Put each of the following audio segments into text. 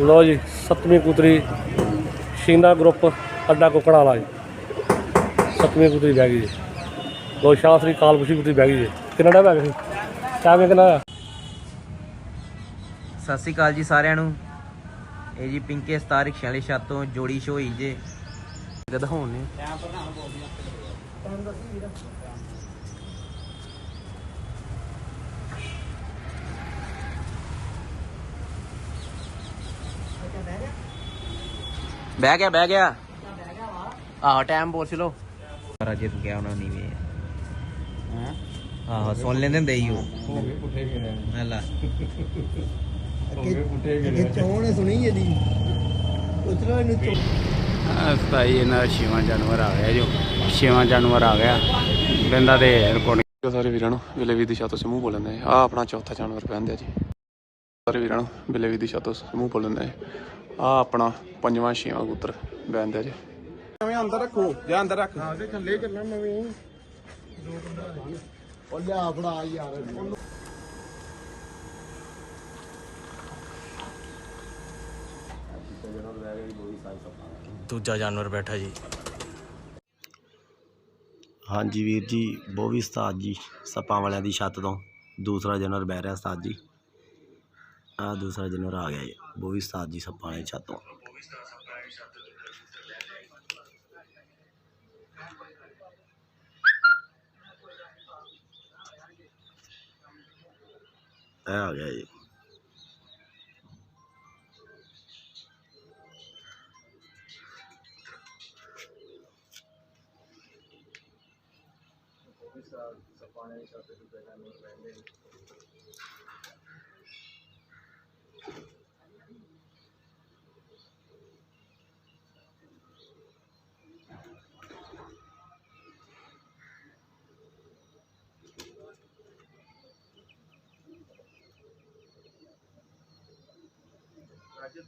ਲੋ ਜੀ ਸੱਤਵੀਂ ਕਬੂਤਰੀ ਸ਼ੀਨਾ ਗਰੁੱਪ ਅੱਡਾ ਕੁੱਕੜਾ ਵਾਲਾ ਜੀ। ਸੱਤਵੀਂ ਕਬੂਤਰੀ ਬਹਿ ਗਈ ਜੀ। ਲੋ ਸ਼ਾਸਤਰੀ ਕਾਲਪੁਸ਼ੀ ਕਬੂਤਰੀ ਬਹਿ ਗਈ ਜੀ। ਕਿੰਨਾ ਟਾਈਮ ਬਹਿ ਗਈ ਟਾਈਮ ਕਿੰਨਾ? ਸਤਿ ਸ਼੍ਰੀ ਅਕਾਲ ਜੀ ਸਾਰਿਆਂ ਨੂੰ। ਇਹ ਜੀ ਪਿੰਕੇ ਰਿਕਸ਼ਾ ਵਾਲੀ ਛੱਤ ਤੋਂ ਜੋੜੀ ਸ਼ੋ ਹੋਈ ਜੇ ਜਦ ਹੋਣ ਨੇ ਬਹਿ ਗਿਆ ਬਹਿ ਗਿਆ। ਆਹ ਟਾਈਮ ਪੁੱਛ ਲੋ ਪਰ ਅਜੇ ਤੂੰ ਕਿਹਾ ਉਹਨਾਂ ਨਹੀਂ ਵੇ। ਹਾਂ? ਆਹ ਸੁਣ ਲੈਂਦੇ ਹੁੰਦੇ ਹੀ ਉਹ। ਹੋ ਗਏ ਪੁੱਠੇ ਗਏ ਹਲਾ ਅੱਗੇ ਚੋਣ ਸੁਣੀ ਇਹਦੀ ਉਤਰੋ ਇਹਨੂੰ ਚੋ ਸਤਾਈ ਇਹਨਾਂ ਦਾ ਛੇਵਾਂ ਜਾਨਵਰ ਆ ਗਿਆ ਜੋ। ਛੇਵਾਂ ਜਾਨਵਰ ਆ ਗਿਆ। ਬੰਦਾ ਦੇ ਰਿਕਾਰਡਿੰਗ ਸਾਰੇ ਵੀਰਾਂ ਨੂੰ ਬਿਲੇ ਵੀ ਦੀ ਛੱਤ ਤੋਂ ਸਮੂਹ ਬੋਲਣ ਆ ਆ ਆਪਣਾ ਚੌਥਾ ਜਾਨਵਰ ਪੈਂਦਾ ਜੀ। ਸਾਰੇ ਵੀਰਾਂ ਨੂੰ ਬਿਲੇ ਵੀ ਦੀ ਛੱਤ ਤੋਂ ਸਮੂਹ ਬੋਲਣ ਆ ਆ ਆਪਣਾ ਪੰਜਵਾਂ ਛੇਵਾਂ ਕਬੂਤਰ ਬੈਂਦਾ ਜੀ। ਉਹ ਲਿਆ ਫੜਾ ਯਾਰ। ਦੂਜਾ ਜਾਨਵਰ ਬੈਠਾ ਜੀ। ਹਾਂਜੀ ਵੀਰ ਜੀ ਬੋਵੀ ਉਸਤਾਦ ਜੀ ਸੱਪਾਂ ਵਾਲਿਆਂ ਦੀ ਛੱਤ ਤੋਂ ਦੂਸਰਾ ਜਾਨਵਰ ਬਹਿ ਰਿਹਾ ਉਸਤਾਦ ਜੀ। ਆ ਦੂਸਰਾ ਜਾਨਵਰ ਆ ਗਿਆ ਜੀ। ਬੋਵੀ ਉਸਤਾਦ ਜੀ ਸੱਪਾਂ ਵਾਲੀ ਛੱਤ ਤੋਂ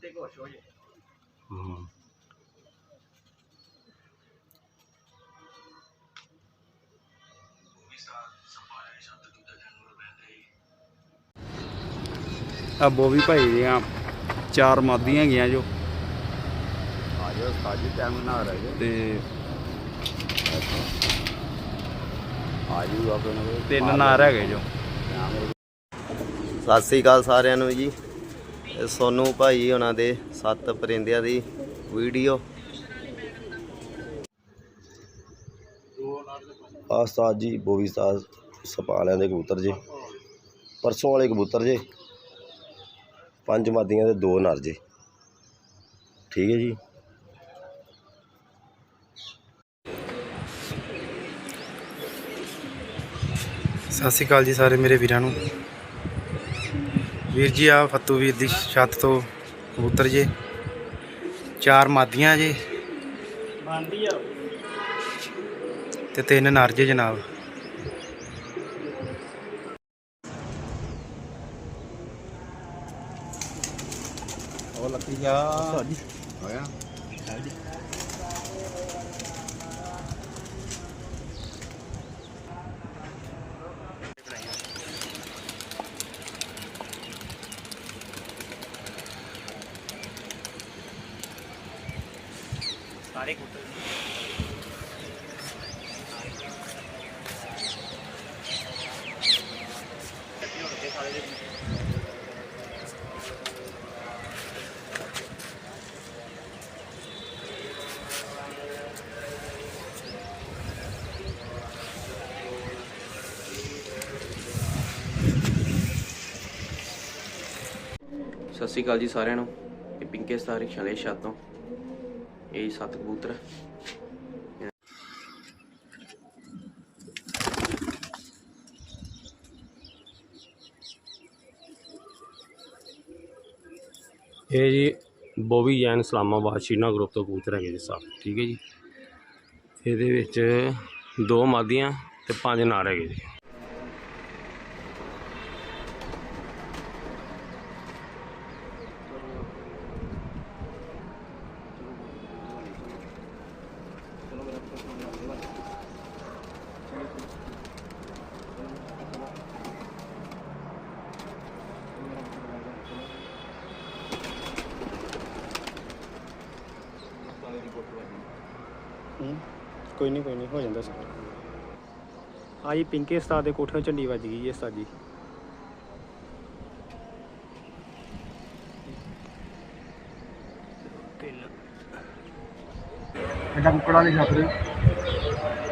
ਗਿਆ ਜੀ ਹੂੰ ਆ ਬੋਵੀ ਭਾਈ ਦੀਆਂ ਚਾਰ ਮਾਦੀਆਂ ਹੈਗੀਆਂ ਜੋ। ਆ ਜੀ ਟਾਈਮ ਨਾ ਰਹੇ ਤੇ ਆ ਜੂਗਾ ਆਪਣੇ ਤਿੰਨ ਨਾਰ ਹੈਗੇ ਜੋ। ਸਤਿ ਸ੍ਰੀ ਅਕਾਲ ਸਾਰਿਆਂ ਨੂੰ ਜੀ। ਸੋਨੂ ਭਾਈ ਉਹਨਾਂ ਦੇ ਸੱਤ ਪਰਿੰਦਿਆਂ ਦੀ ਵੀਡੀਓ। ਆ ਉਸਤਾਦ ਜੀ ਬੋਵੀ ਉਸਤਾਦ ਸਪਾਲਿਆਂ ਦੇ ਕਬੂਤਰ ਜੀ। ਪਰਸੋਂ ਵਾਲੇ ਕਬੂਤਰ ਜੀ। ਪੰਜ ਮਾਦੀਆਂ ਦੇ ਦੋ ਨਰ ਜੀ। ਠੀਕ ਹੈ ਜੀ। ਸਤਿ ਸ਼੍ਰੀ ਅਕਾਲ ਜੀ ਸਾਰੇ ਮੇਰੇ ਵੀਰਾਂ ਨੂੰ। ਵੀਰ ਜੀ ਆ ਫੱਤੂ ਵੀਰ ਦੀ ਛੱਤ ਤੋਂ ਕਬੂਤਰ ਜੇ। ਚਾਰ ਮਾਦੀਆਂ ਜੇ। ਤੇ ਤਿੰਨ ਨਰ ਜੇ ਜਨਾਬ। ਸਤਿ ਸ਼੍ਰੀ ਅਕਾਲ ਜੀ ਸਾਰਿਆਂ ਨੂੰ ਇਹ ਪਿੰਕੇ ਸਟਾਰ ਰਿਕਸ਼ਾ ਵਾਲੀ ਛੱਤ। ਤੋਂ ਇਹ ਸੱਤ ਕਬੂਤਰ ਇਹ ਜੀ ਬੋਬੀ ਜੈਨ ਇਸਲਾਮਾਬਾਦ ਸ਼ੀਨਾ ਗਰੁੱਪ ਤੋਂ ਕਬੂਤਰ ਹੈਗੇ ਜੀ ਸਾਹਿਬ ਠੀਕ ਹੈ ਜੀ। ਇਹਦੇ ਵਿੱਚ ਦੋ ਮਾਦੀਆਂ ਤੇ ਪੰਜ ਨਾਰ ਹੈਗੇ ਜੀ। ਕੋਈ ਨਹੀਂ ਕੋਈ ਨਹੀਂ ਹੋ ਜਾਂਦਾ ਸਰ ਆ ਜੀ ਪਿੰਕੇ ਉਸਤਾਦ ਦੇ ਕੋਠੇ ਤੋਂ ਝੰਡੀ ਵੱਜ ਗਈ ਜੀ ਉਸਤਾਦ ਜੀ।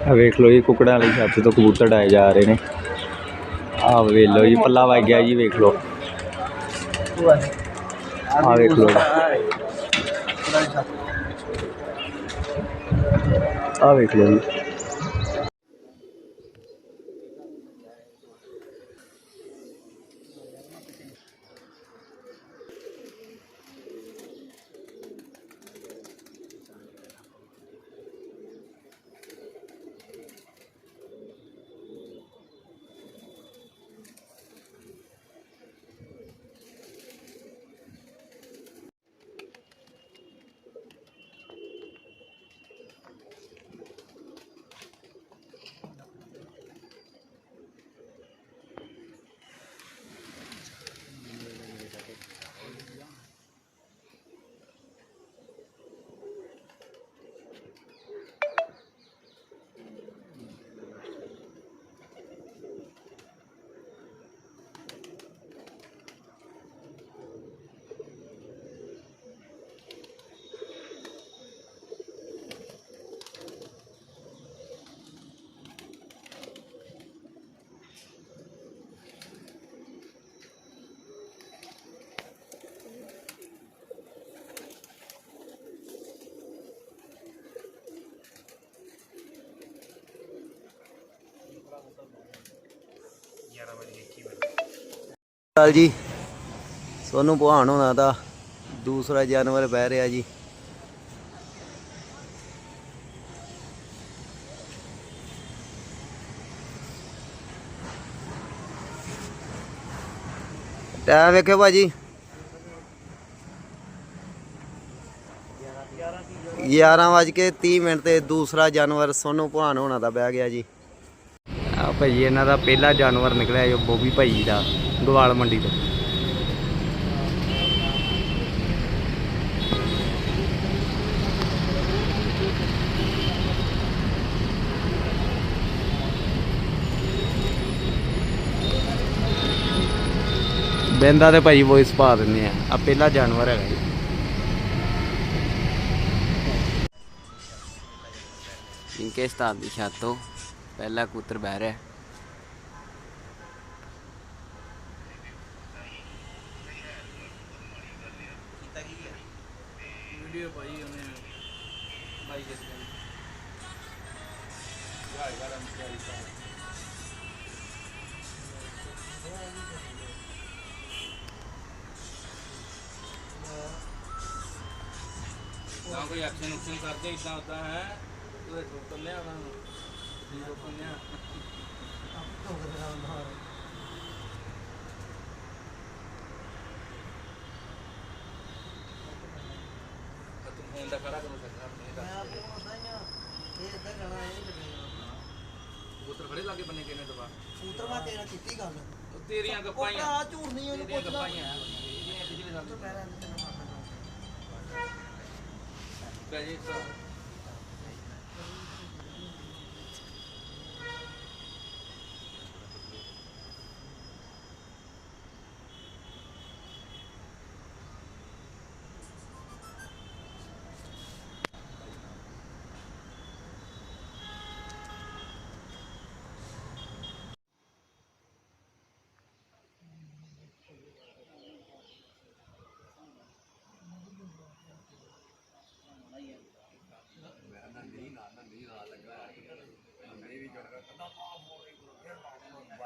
ਆ ਵੇਖ ਲਓ ਜੀ ਕੁਕੜਾਂ ਵਾਲੀ ਛੱਤ ਤੋਂ ਕਬੂਤਰ ਡਾਏ ਜਾ ਰਹੇ ਨੇ। ਆ ਵੇਖ ਲਓ ਜੀ ਪੱਲਾ ਵੱਜ ਗਿਆ ਜੀ ਵੇਖ ਲਓ। ਆ ਵੇਖ ਲਓ ਆ ਵੇਖ ਲਓ ਜੀ। ਚਾਲ ਜੀ। ਸੋਨੂੰ ਭਵਾਨ ਹੋਣਾ ਦਾ ਦੂਸਰਾ ਜਾਨਵਰ ਬਹਿ ਰਿਹਾ ਜੀ। ਟਾਈਮ ਵੇਖਿਓ ਭਾਜੀ। 11 ਵਜ ਕੇ 30 ਮਿੰਟ ਤੇ ਦੂਸਰਾ ਜਾਨਵਰ ਸੋਨੂੰ ਭਵਾਨ ਹੋਣਾ ਦਾ ਬਹਿ ਗਿਆ ਜੀ। ਆ ਭਾਈ ਇਹਨਾਂ ਦਾ ਪਹਿਲਾ ਜਾਨਵਰ ਨਿਕਲਿਆ ਜੋ ਬੋਬੀ ਭਾਈ ਦਾ। ਗਵਾਲ ਮੰਡੀ ਤੋਂ। ਬੈਂਦਾ ਤੇ ਭਾਈ ਵੋਇਸ ਪਾ ਦਿੰਦੇ ਆ। ਆ ਪਹਿਲਾ ਜਾਨਵਰ ਹੈਗਾ ਜੀ। ਪਿੰਕੇ ਉਸਤਾਦ ਦੀ ਛੱਤ ਪਹਿਲਾ ਕਬੂਤਰ ਬਹਿ ਰਿਹਾ। ਸੂਤਰ ਮੈਂ ਤੇਰਾ ਕੀਤੀ ਗੱਲ ਤੇਰੀਆਂ ਗੱਪਾਂ ਆ ਝੂਠ ਨਹੀਂ ਉਹਨੂੰ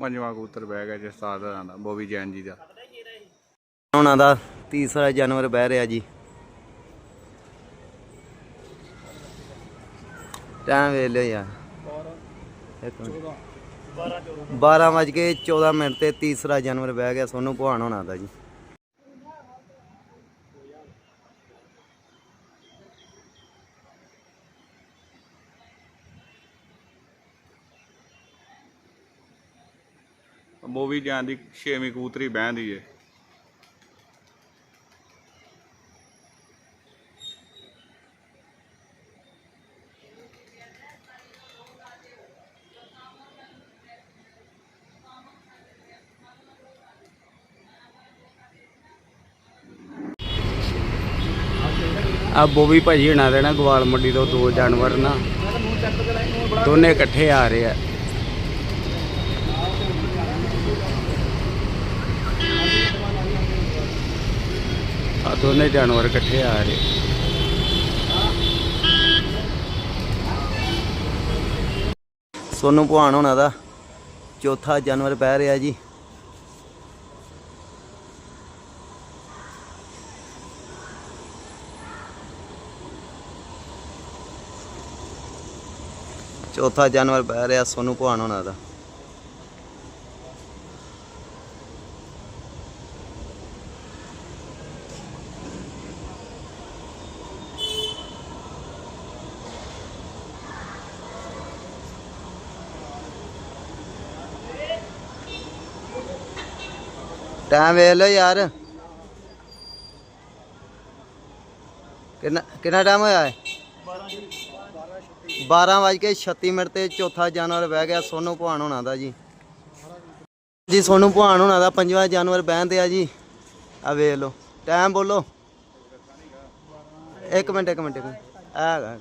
ਪੰਜਵਾਂ ਕਬੂਤਰ ਬਹਿ ਗਿਆ ਜਿਸ ਉਸਤਾਦ ਦਾ, ਬੋਬੀ ਜੈਨ ਜੀ ਦਾ। ਉਹਨਾਂ ਦਾ ਤੀਸਰਾ ਜਾਨਵਰ ਬਹਿ ਰਿਹਾ ਜੀ। ਟਾਈਮ ਵੇਖ ਲਿਓ ਯਾਰ। ਮਿੰਟ 12 ਵਜ ਕੇ 14 ਮਿੰਟ ਤੇ ਤੀਸਰਾ ਜਾਨਵਰ ਬਹਿ ਗਿਆ, ਸੋਨੂੰ ਭਵਾਨ ਹੋਣਾ ਦਾ ਜੀ। ਬੋਬੀ ਜੈਨ ਦੀ ਛੇਵੀਂ ਕਬੂਤਰੀ ਬਹਿੰਦੀ ਏ। ਆ ਬੋਬੀ ਭਾਜੀ ਹਣਾ ਦੇ ਨਾ ਗਵਾਲ ਮੰਡੀ ਤੋਂ ਦੋ ਜਾਨਵਰ ਨਾ, ਦੋਨੇ ਇਕੱਠੇ ਆ ਰਹੇ ਆ। ਆ ਦੋਨੇ ਜਾਨਵਰ ਇਕੱਠੇ ਆ ਰਹੇ। ਸੋਨੂੰ ਭਵਾਨ ਹੋਣਾ ਦਾ ਚੌਥਾ ਜਾਨਵਰ ਬਹਿ ਰਿਹਾ ਜੀ। ਚੌਥਾ ਜਾਨਵਰ ਬਹਿ ਰਿਹਾ ਸੋਨੂੰ ਭਵਾਨ ਹੋਣਾ ਦਾ। ਟਾਈਮ ਵੇਖ ਲਓ ਯਾਰ। ਕਿੰਨਾ ਕਿੰਨਾ ਟਾਈਮ ਹੋਇਆ ਹੈ? 12 ਵਜ ਕੇ 36 ਮਿੰਟ ਤੇ ਚੌਥਾ ਜਾਨਵਰ ਬਹਿ ਗਿਆ, ਸੋਨੂੰ ਭਵਾਨ ਹੋਣਾ ਦਾ ਜੀ। ਜੀ, ਸੋਨੂੰ ਭਵਾਨ ਹੋਣਾ ਦਾ ਪੰਜਵਾਂ ਜਾਨਵਰ ਬਹਿੰਦੇ ਆ ਜੀ। ਆ ਵੇਖ ਲਓ, ਟਾਈਮ ਬੋਲੋ। ਇੱਕ ਮਿੰਟ ਇੱਕ ਮਿੰਟ, ਇੱਕ ਆ ਹੈਗਾ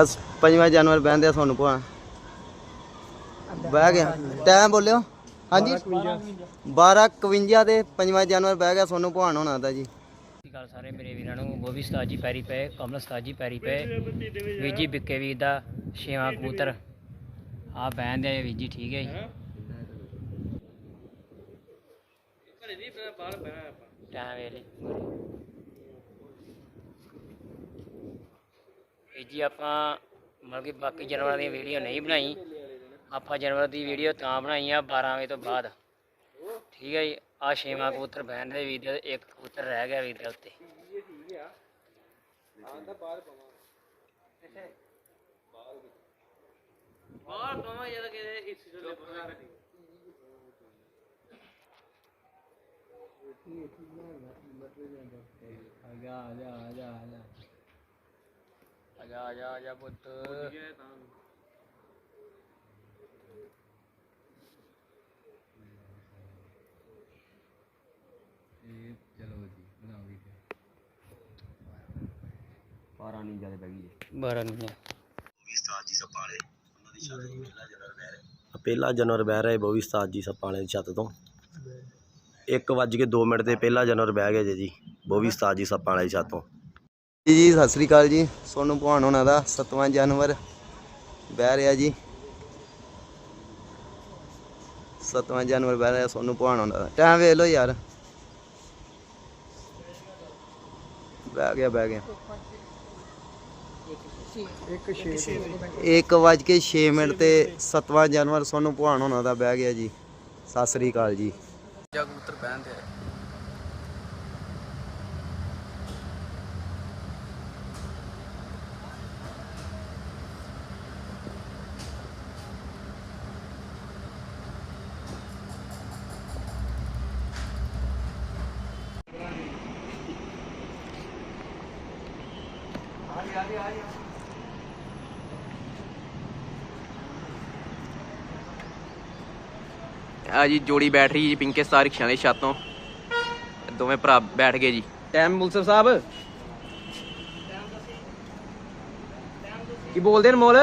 ਅਸ ਪੰਜਵਾਂ ਜਾਨਵਰ ਬਹਿੰਦੇ ਆ ਤੁਹਾਨੂੰ ਭਵਾ ਬਹਿ ਗਿਆ। ਟਾਈਮ ਬੋਲਿਓ। ਹਾਂਜੀ। 12:51 ਦੇ ਪੰਜਵਾਂ ਜਾਨਵਰ ਬਹਿ ਗਿਆ ਸੋਨੂੰ ਭਵਾਨ ਹੋਣਾ ਦਾ ਜੀ। ਸਤਿ ਸ਼੍ਰੀ ਮੇਰੇ ਵੀਰਾਂ ਨੂੰ। ਬੋਬੀ ਉਸਤਾਦ ਜੀ ਪੈਰੀ ਪਏ ਕਮਲ ਉਸਤਾਦ ਜੀ ਪੈਰੀ ਪਏ। ਵੀਰ ਜੀ ਬਿੱਕੇ ਵੀਰ ਦਾ ਛੇਵਾਂ ਕਬੂਤਰ। ਆ ਬੈਨ ਦੇ ਵੀਰ ਜੀ ਠੀਕ ਹੈ ਜੀ। ਟਾਈਮ ਵੇਲੇ ਵੀਰ ਜੀ ਆਪਾਂ ਮਤਲਬ ਕਿ ਬਾਕੀ ਜਾਨਵਰਾਂ ਦੀ ਵੀਡੀਓ ਨਹੀਂ ਬਣਾਈ ਆਪਾਂ ਜਾਨਵਰ ਦੀ ਵੀਡੀਓ ਤਾਂ ਬਣਾਈ ਆ 12 ਵਜੇ ਤੋਂ ਬਾਅਦ। ਠੀਕ ਹੈ ਜੀ ਆ ਛੇਵਾਂ ਕਬੂਤਰ ਬਹਿਣ ਦੇ ਦੇ ਇੱਕ ਕਬੂਤਰ ਰਹਿ ਗਿਆ ਵੀਰ ਦੇ ਉੱਤੇ ਆਜਾ ਆਜਾ ਆਜਾ ਪੁੱਤ। ਪਾਰਾ ਨਹੀਂ ਜ਼ਿਆਦਾ ਪੈ ਗਈ ਬਾਰਾਂ ਨੂੰ ਪਹਿਲਾ ਜਾਨਵਰ ਬਹਿ ਰਿਹਾ। ਬੋਵੀ ਉਸਤਾਦ ਜੀ ਸੱਪਾਂ ਵਾਲੇ ਦੀ ਛੱਤ ਤੋਂ। 1 ਵੱਜ ਕੇ 2 ਮਿੰਟ ਤੇ ਪਹਿਲਾ ਜਾਨਵਰ ਬਹਿ ਗਿਆ ਜੀ ਜੀ ਬੋਵੀ ਉਸਤਾਦ ਜੀ ਸੱਪਾਂ ਵਾਲੇ ਦੀ ਛੱਤ ਤੋਂ। ਜੀ ਜੀ ਸਤਿ ਸ੍ਰੀ ਅਕਾਲ ਜੀ। ਸੋਨੂੰ ਭਵਾਨ ਹੋਣਾ ਦਾ ਸੱਤਵਾਂ ਜਾਨਵਰ ਬਹਿ ਰਿਹਾ ਜੀ। ਸੱਤਵਾਂ ਜਾਨਵਰ ਬਹਿ ਰਿਹਾ ਸੋਨੂੰ ਭਵਾਨ ਹੋਣਾ ਦਾ। ਟਾਈਮ ਵੇਖ ਲਓ ਯਾਰ। ਬਹਿ ਗਿਆ ਬਹਿ ਗਿਆ। ਇੱਕ ਵੱਜ ਕੇ 6 ਮਿੰਟ ਤੇ ਸੱਤਵਾਂ ਜਾਨਵਰ ਸੋਨੂੰ ਭਵਾਨ ਹੋਣਾ ਦਾ ਬਹਿ ਗਿਆ ਜੀ। ਸਤਿ ਸ੍ਰੀ ਅਕਾਲ ਜੀ। ਕਬੂਤਰ ਬਹਿੰਦੇ ਆ ਆ ਜੀ ਜੋੜੀ ਬੈਠ ਰਹੀ ਜੀ ਪਿੰਕੇ ਸਟਾਰ ਰਿਕਸ਼ਿਆਂ ਦੀ ਛੱਤ ਤੋਂ। ਦੋਵੇਂ ਭਰਾ ਬੈਠ ਗਏ ਜੀ। ਟਾਈਮ ਮੁਲਸਫ ਸਾਹਿਬ। ਕੀ ਬੋਲਦੇ ਨੇ ਮੋਲ?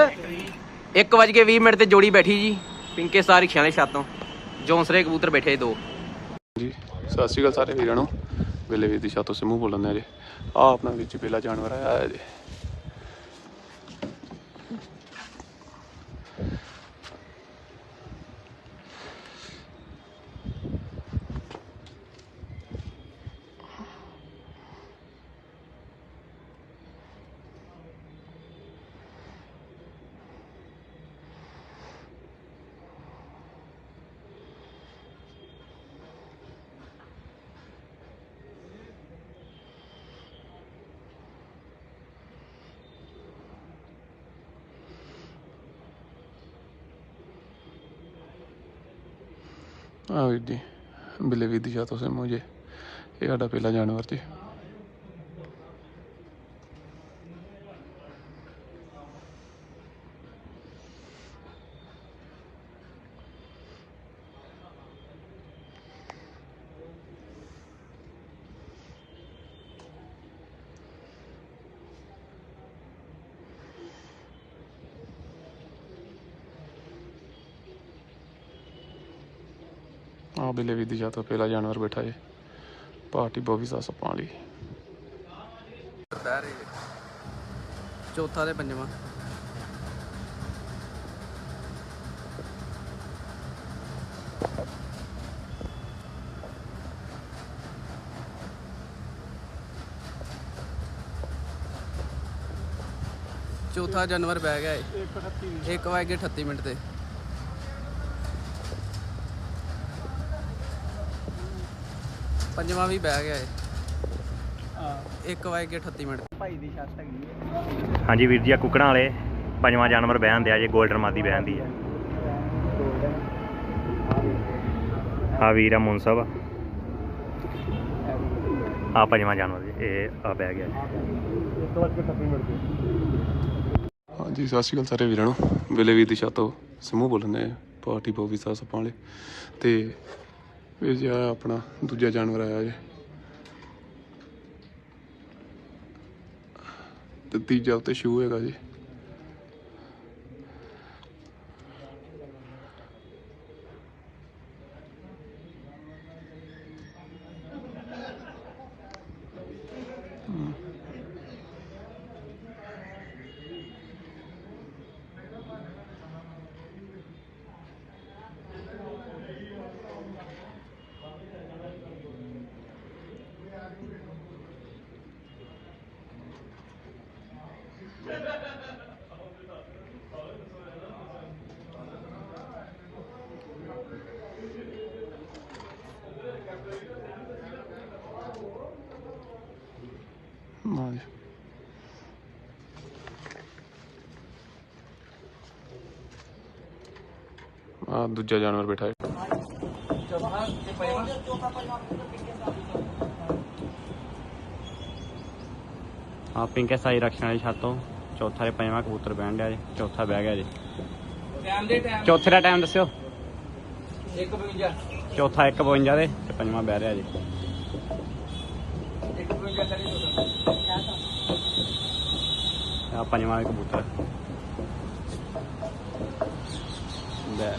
1:20 ਮਿੰਟ ਤੇ ਜੋੜੀ ਬੈਠੀ ਜੀ ਪਿੰਕੇ ਸਟਾਰ ਰਿਕਸ਼ਿਆਂ ਦੀ ਛੱਤ ਤੋਂ। ਜੌਂਸਰੇ ਕਬੂਤਰ ਬੈਠੇ ਦੋ। ਜੀ ਸਤਿ ਸ਼੍ਰੀ ਅਕਾਲ ਸਾਰੇ ਵੀਰਾਂ ਨੂੰ। ਵੇਲੇ ਵੀਰ ਦੀ ਛਾਤੋਂ ਸਿਮੂ ਬੋਲਣ ਦੇ ਜੀ। ਆ ਆਪਣਾ ਵਿੱਚ ਪਹਿਲਾ ਜਾਨਵਰ ਆਇਆ ਹੈ ਜੀ। ਆ ਵੀਰ ਜੀ ਬਿੱਲੇ ਵੀਰ ਦੀ ਛਾਤੋਂ ਸਿਮੂ ਜੀ। ਇਹ ਸਾਡਾ ਪਹਿਲਾ ਜਾਨਵਰ ਜੀ ਆ ਬਿੱਲੇ ਵੀਰ ਦੀ ਛਾਤੋਂ ਪਹਿਲਾ ਜਾਨਵਰ ਬੈਠਾ ਜੀ ਪਾਰਟੀ ਬੋਵੀ ਦਾ ਸੱਪਾਂ ਵਾਲੀ ਚੌਥਾ ਤੇ ਪੰਜਵਾਂ। ਚੌਥਾ ਜਾਨਵਰ ਬਹਿ ਗਿਆ ਏ। 1 ਵਜੇ 38 ਮਿੰਟ ਤੇ। ਪੰਜਵਾਂ ਵੀ ਬਹਿ ਗਿਆ ਏ 1 ਵਜੇ 38 ਮਿੰਟ। ਹਾਂਜੀ ਵੀਰ ਜੀ ਆ ਕੁਕੜਾਂ ਵਾਲੇ ਪੰਜਵਾਂ ਜਾਨਵਰ ਬਹਿਣ ਦਿਆ ਜੇ 골ਡਨ ਮਾਦੀ ਬਹਿਣ ਦੀ ਹੈ। ਆ ਵੀਰ ਆ ਮੁਨਸਬ। ਆ ਪੰਜਵਾਂ ਜਾਨਵਰ ਜੀ ਇਹ ਆ ਬਹਿ ਗਿਆ। ਜੀ ਹਾਂਜੀ ਸਤਿ ਸ਼੍ਰੀ ਅਕਾਲ ਸਾਰੇ ਵੀਰਾਂ ਨੂੰ। ਵੇਲੇ ਵੀਰ ਦੀ ਛਾਤੋਂ ਸਿਮੂ ਬੋਲਣ ਦੇ ਪਾਰਟੀ ਬੋਵੀ ਦਾ ਸੱਪਾਂ ਵਾਲੇ। ਤੇ ਵੀਰ ਜੀ ਆਪਣਾ ਦੂਜਾ ਜਾਨਵਰ ਆਇਆ ਜੀ। ਤੇ ਤੀਜਾ ਉੱਤੇ ਸ਼ੂ ਹੈਗਾ ਜੀ। ਜੀ ਆ ਦੂਜਾ ਜਾਨਵਰ ਬੈਠਾ ਹੈ ਆ ਪਿੰਕੇ ਸਾਈ ਰੱਖਣ ਵਾਲੀ ਛੱਤੋਂ ਚੌਥਾ ਤੇ ਪੰਜਵਾਂ ਕਬੂਤਰ ਬਹਿਣ ਦਿਆ ਜੀ ਚੌਥਾ ਬਹਿ ਗਿਆ ਜੀ ਟਾਈਮ ਦੇ ਟਾਈਮ ਚੌਥੇ ਦਾ ਟਾਈਮ ਦੱਸਿਓ 152 ਚੌਥਾ 152 ਦੇ ਤੇ ਪੰਜਵਾਂ ਬਹਿ ਰਿਹਾ ਜੀ 152 ਕਰੀ ਆ ਪੰਜਵਾਂ ਕਬੂਤਰ। ਲੈ।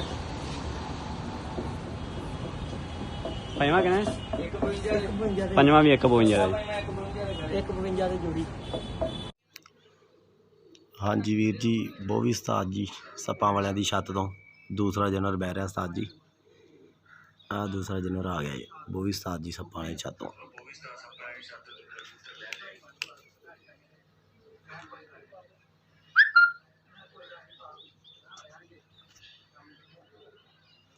ਪੰਜਵਾਂ ਕਿਹਨੇ 152 ਪੰਜਵਾਂ ਵੀ 152 ਦਾ ਜੀ। 152 ਦੀ ਜੋੜੀ। ਹਾਂਜੀ ਵੀਰ ਜੀ ਬੋਵੀ ਉਸਤਾਦ ਜੀ ਸੱਪਾਂ ਵਾਲਿਆਂ ਦੀ ਛੱਤ ਤੋਂ। ਦੂਸਰਾ ਜਾਨਵਰ ਬਹਿ ਰਿਹਾ ਉਸਤਾਦ ਜੀ। ਆ ਦੂਸਰਾ ਜਾਨਵਰ ਆ ਗਿਆ ਜੀ ਬੋਵੀ ਉਸਤਾਦ ਜੀ ਸੱਪਾਂ ਵਾਲੀ ਛੱਤ ਤੋਂ।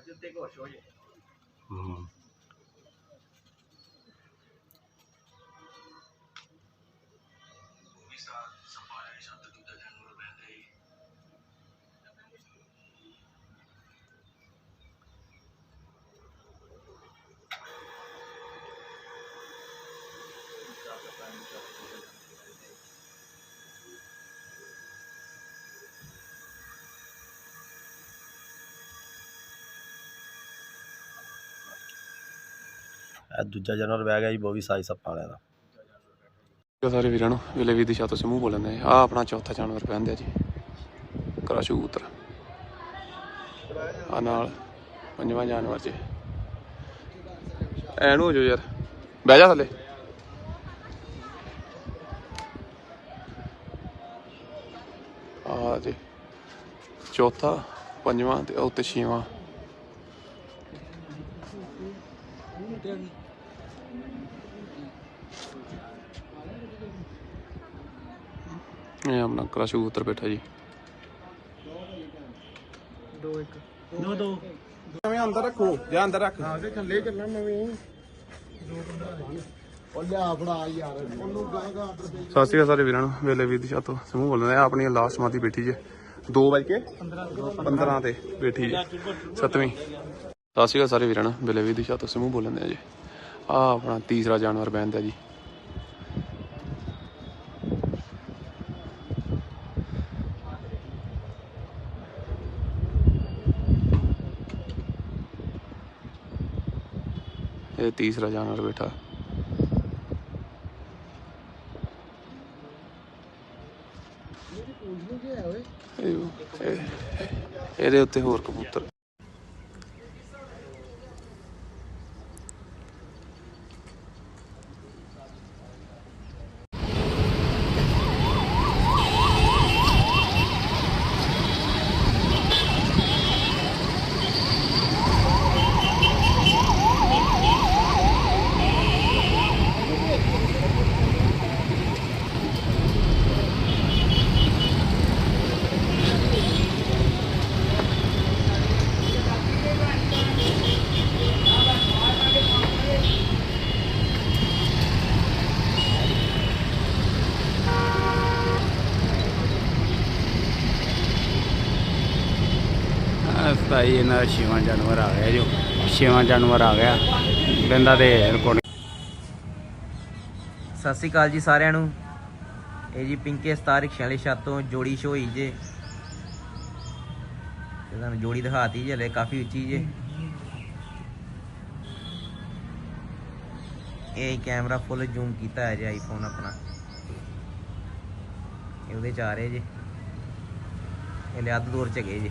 就再给我说一遍。ਇਹ ਦੂਜਾ ਜਾਨਵਰ ਬਹਿ ਗਿਆ ਜੀ ਉਹ ਵੀ ਸਾਈ ਸੱਪਾਂ ਵਾਲਿਆਂ ਦਾ। ਸਾਰੇ ਵੀਰਾਂ ਨੂੰ, ਵੇਲੇ ਵੀਰ ਦੀ ਤੋਂ ਸਮੂਹ ਬੋਲਦੇ ਆ ਆਪਣਾ ਚੌਥਾ ਜਾਨਵਰ ਬਹਿੰਦੇ ਜੀ। ਕਰਾਸ਼ੂ ਕਬੂਤਰ ਆ ਨਾਲ ਪੰਜਵਾਂ ਜਾਨਵਰ ਜੀ। ਐਨ ਹੋ ਜੋ ਯਾਰ। ਬਹਿ ਜਾ ਥੱਲੇ। ਆ ਜੀ। ਚੌਥਾ, ਪੰਜਵਾਂ ਤੇ ਉਹ ਤੇ ਛੇਵਾਂ। ਇਹ ਆਪਣਾ ਕਰਾਸ਼ੂ ਕਬੂਤਰ ਬੈਠਾ ਜੀ। ਸਤਿ ਸ਼੍ਰੀ ਅਕਾਲ ਸਾਰੇ ਵੀਰਾਂ ਨੂੰ ਵੇਲੇ ਵੀਰ ਦੀ ਛੱਤ ਤੋਂ ਸਮੂਹ ਬੋਲਦੇ ਆ ਆਪਣੀ ਲਾਸਟ ਮਾਤੀ ਬੈਠੀ ਜੇ। 2 ਵਜੇ ਕੇ 15 ਤੇ। ਬੈਠੀ ਜੇ ਸੱਤਵੀਂ। ਸਤਿ ਸ਼੍ਰੀ ਅਕਾਲ ਸਾਰੇ ਵੀਰਾਂ ਨੂੰ ਵੇਲੇ ਵੀਰ ਦੀ ਛੱਤ ਤੋਂ ਸਮੂਹ ਬੋਲਦੇ ਆ ਜੀ। ਆ ਆਪਣਾ ਤੀਸਰਾ ਜਾਨਵਰ ਬੈਂਦਾ ਜੀ। ਇਹ ਤੀਸਰਾ ਜਾਨਵਰ ਬੈਠਾ। ਇਹ- ਇਹ- ਇਹਦੇ ਉੱਤੇ ਹੋਰ ਕਬੂਤਰ। ਸਤਾਈ ਇਹਨਾਂ ਦਾ ਛੇਵਾਂ ਜਾਨਵਰ ਆ ਗਿਆ ਜੋ। ਛੇਵਾਂ ਜਾਨਵਰ ਆ ਗਿਆ। ਬੰਦਾ ਤੇ ਰਿਕਾਰਡ ਸਤਿ ਸ੍ਰੀ ਅਕਾਲ ਜੀ ਸਾਰਿਆਂ ਨੂੰ। ਇਹ ਜੀ ਪਿੰਕੇ 17 ਵਾਲੀ ਛੱਤ ਤੋਂ ਜੋੜੀ ਸ਼ੋ ਜੇ। ਤੇ ਤੁਹਾਨੂੰ ਜੋੜੀ ਦਿਖਾਤੀ ਜੇ, ਹਲੇ ਕਾਫੀ ਉੱਚੀ ਜੇ। ਇਹ ਕੈਮਰਾ ਫੁੱਲ ਜ਼ੂਮ ਕੀਤਾ ਹੈ ਜੀ, ਆਈਫੋਨ ਆਪਣਾ। ਇਹ ਚ ਆ ਰਹੇ ਜੇ। ਇਹ ਲਿਆ ਦੂਰ ਚ ਗਏ ਜੇ।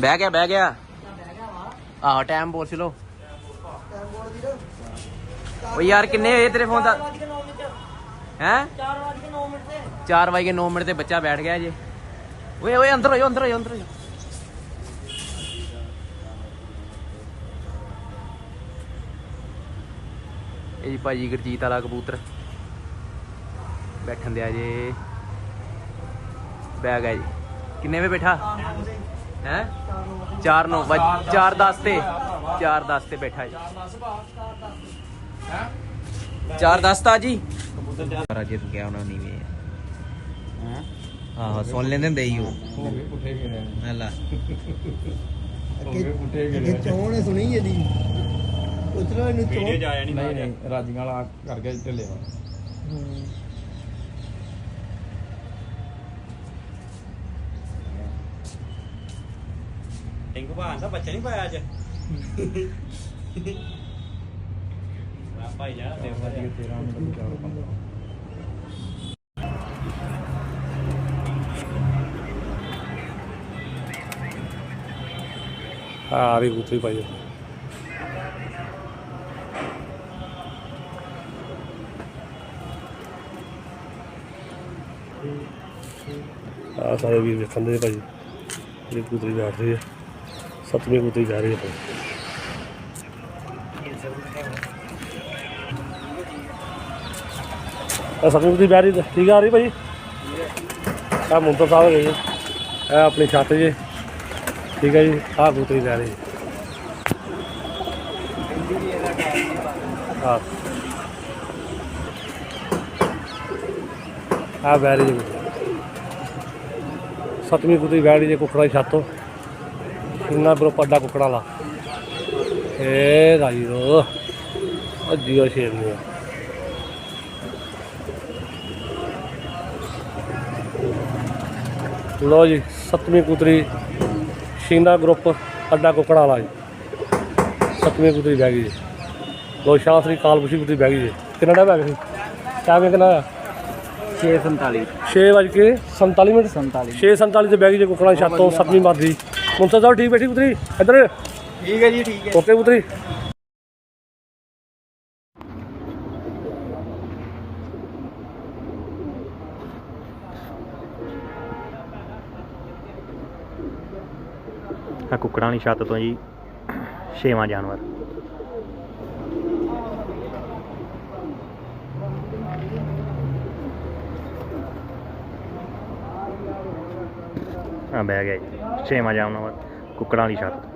ਬਹਿ ਗਿਆ ਬਹਿ ਗਿਆ। ਆਹ ਟਾਈਮ ਬੋਲ ਸਿਲੋ ਓ ਯਾਰ, ਕਿੰਨੇ ਹੋਏ ਤੇਰੇ ਫੋਨ ਦਾ? ਹੈ? 4 ਵਜੇ 9 ਮਿੰਟ ਤੇ 4 ਵਜੇ 9 ਮਿੰਟ ਤੇ ਬੱਚਾ ਬੈਠ ਗਿਆ ਜੇ। ਓਏ ਓਏ, ਅੰਦਰ ਹੋਇਓ ਅੰਦਰ ਹੋਇਓ ਅੰਦਰ ਹੋਇਓ। ਇਹ ਜੀ ਭਾਜੀ ਗੁਰਜੀਤ ਵਾਲਾ ਕਬੂਤਰ। ਬੈਠਣ ਦਿਆ ਜੇ। ਬੈਗ ਹੈ ਜੀ। ਕਿੰਨੇ ਵੇ ਬੈਠਾ? ਹੈ? 4 9 4 10 ਤੇ। 4 10 ਤੇ। ਬੈਠਾ ਜੀ। 4 10 ਤਾ। ਜੀ। ਕਬੂਤਰ ਜਿੱਤ ਗਿਆ ਉਹਨਾਂ ਨੀਵੇਂ ਹਾਂ? ਆਹੋ ਸੁਣ ਲੈਂਦੇ ਹੁੰਦੇ ਹੀ ਉਹ ਹਲਾ ਅੱਗੇ ਚੋਣ ਸੁਣੀ ਇਹਦੀ ਉਤਰਾ ਇਹਨੂੰ ਚੋਣ। ਨਹੀਂ ਨਹੀਂ ਰਾਜੀਆਂ ਵਾਲਾ ਕਰ ਗਿਆ ਢਿੱਲੇ ਟਿੰਕੂ ਭਾਣ ਦਾ ਬੱਚਾ ਨਹੀਂ ਪਾਇਆ ਅੱਜ ਭਾਈ ਜਾ ਆ ਰਹੀ ਕਬੂਤਰੀ ਭਾਈ ਆ ਸਾਰੇ ਵੀਰ ਵੇਖਣ ਦੇ ਭਾਈ ਇਹ ਕਬੂਤਰੀ ਬੈਠ ਰਹੀ ਹੈ ਸੱਤਵੀਂ ਕਬੂਤਰੀ ਜਾ ਰਹੀ ਹੈ ਭਾਈ ਆ ਸੱਤਵੀਂ ਕਬੂਤਰੀ ਬੈਠ ਰਹੀ ਹੈ। ਠੀਕ ਆ ਰਹੀ ਭਾਈ ਆ ਮੁੰਤਰ ਸਾਹਿਬ ਗਈ ਹੈ ਇਹ ਆਪਣੀ ਛੱਤ ਜੇ ਠੀਕ ਹੈ ਜੀ ਆਹ ਕਬੂਤਰੀ ਬੈਠ ਰਹੀ ਹੈ ਆ ਆ ਬੈਠ ਰਹੀ ਹੈ ਸੱਤਵੀਂ ਕਬੂਤਰੀ ਕੁੱਕੜਾਂ ਦੀ ਛੱਤ ਤੋਂ ਇੰਨਾ ਬਰੋ ਪੱਡਾ ਕੁੱਕੜਾਂ ਲਾ ਏ ਰਾਜੀ ਰੋ ਉਹ ਜੀਓ ਸ਼ੇਰ ਨੇ। ਲੋ ਜੀ ਸੱਤਵੀਂ ਕਬੂਤਰੀ ਸ਼ਿੰਦਾ ਗਰੁੱਪ ਅੱਡਾ ਕੁੱਕੜਾਂ ਵਾਲਾ ਜੀ। ਸੱਤਵੀਂ ਕਬੂਤਰੀ ਬਹਿ ਗਈ ਜੀ। ਲੋ ਸ਼ਾਸਤਰੀ ਕਾਲਪੁਸ਼ੀ ਕਬੂਤਰੀ ਬਹਿ ਗਈ ਜੀ। ਕਿੰਨਾ ਟਾਈਮ ਬਹਿ ਗਈ ਟਾਈਮ ਕਿੰਨਾ ਹੋਇਆ? 647 6 ਵਜ ਕੇ 47 ਮਿੰਟ? 47 6:47 ਤੇ ਬਹਿ ਗਈ ਜੇ ਕੁਕੜਾ ਛੱਤ ਤੋਂ ਸੱਤਵੀਂ ਮਾਰਦੀ ਮੁੰਸਾ ਸਾਹਿਬ ਠੀਕ ਬੈਠੀ ਪੁੱਤਰੀ? ਇੱਧਰ। ਠੀਕ ਹੈ ਜੀ ਠੀਕ ਹੈ। ਓਕੇ ਪੁੱਤਰੀ। ਆ ਕੁੱਕੜਾਂ ਵਾਲੀ ਛੱਤ ਤੋਂ ਜੀ ਛੇਵਾਂ ਜਾਨਵਰ। ਆ ਬਹਿ ਗਿਆ ਜੀ। ਛੇਵਾਂ ਜਾਨਵਰ ਕੁੱਕੜਾਂ ਵਾਲੀ ਛੱਤ।